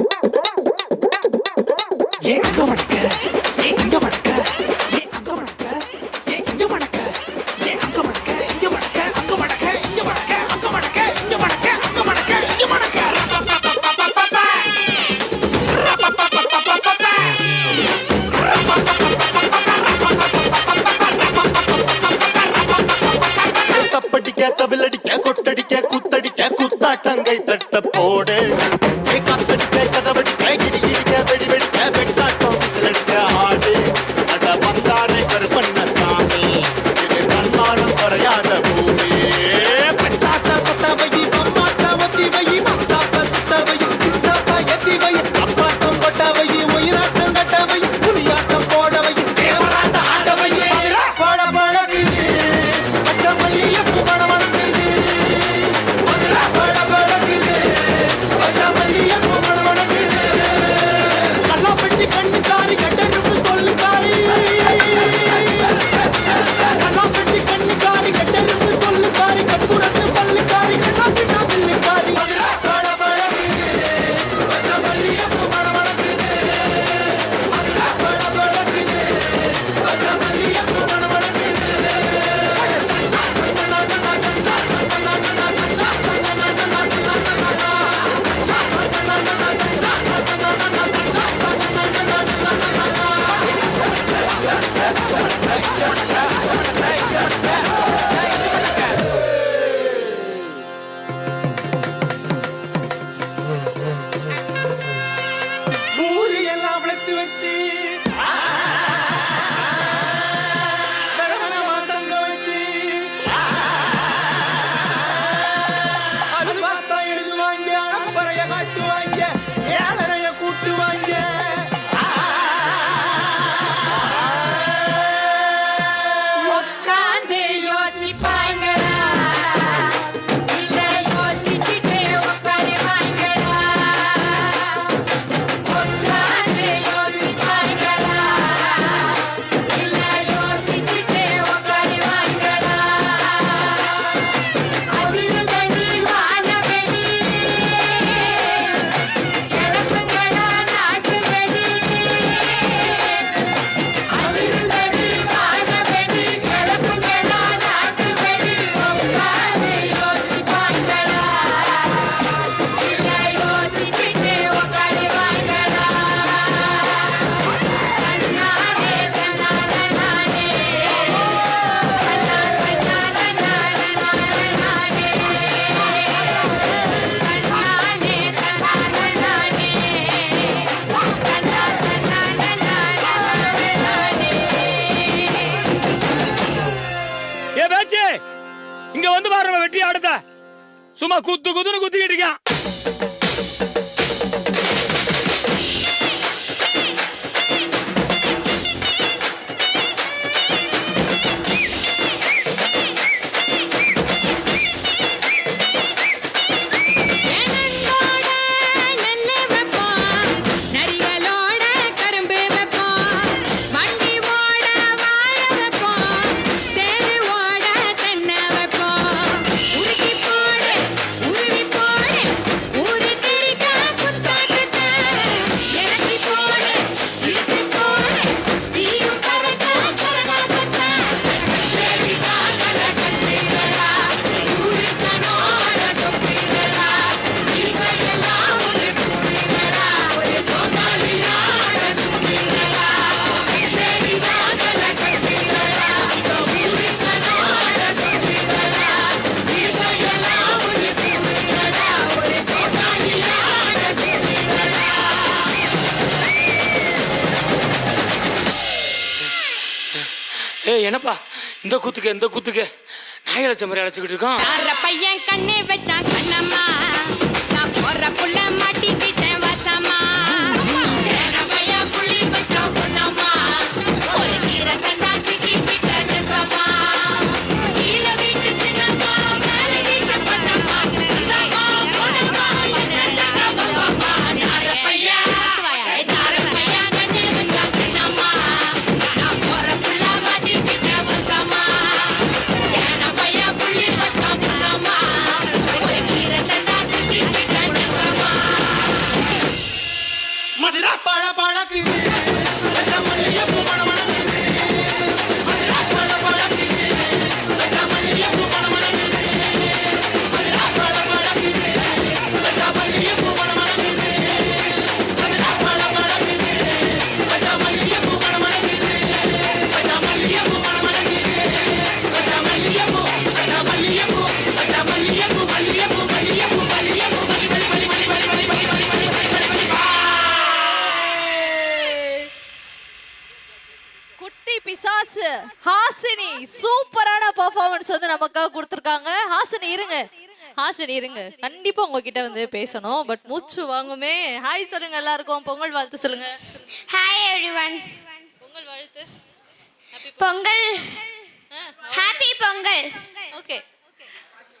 Yeah, I'm going to cut. Yeah, I'm going to cut. இங்க வந்து பாரு வெட்டி ஆடுத. சும்மா குத்து குத்துன்னு குத்திக்கிட்டு இருக்கான் ஏ என்னப்பா? இந்த கூத்துக்கு இந்த கூத்துக்கு. நாய் மாதிரி அழைச்சிக்கிட்டு இருக்கான். பையன் கண்ணே வச்சான்? கண்ணா பழ பழக்குது. பிசாசு ஹாசினி சூப்பரான பெர்ஃபார்மன்ஸ் வந்து நமக்காக கொடுத்துருக்காங்க. ஹாசினி இருங்க. ஹாசினி இருங்க. கண்டிப்பா உங்ககிட்ட வந்து பேசணும். பட் மூச்சு வாங்குமே. ஹாய் சொல்லுங்க எல்லாருக்கும். பொங்கல் வாழ்த்து சொல்லுங்க. ஹாய் எவ்ரிவன் பொங்கல் வாழ்த்து. பொங்கல். ஹாப்பி பொங்கல். ஓகே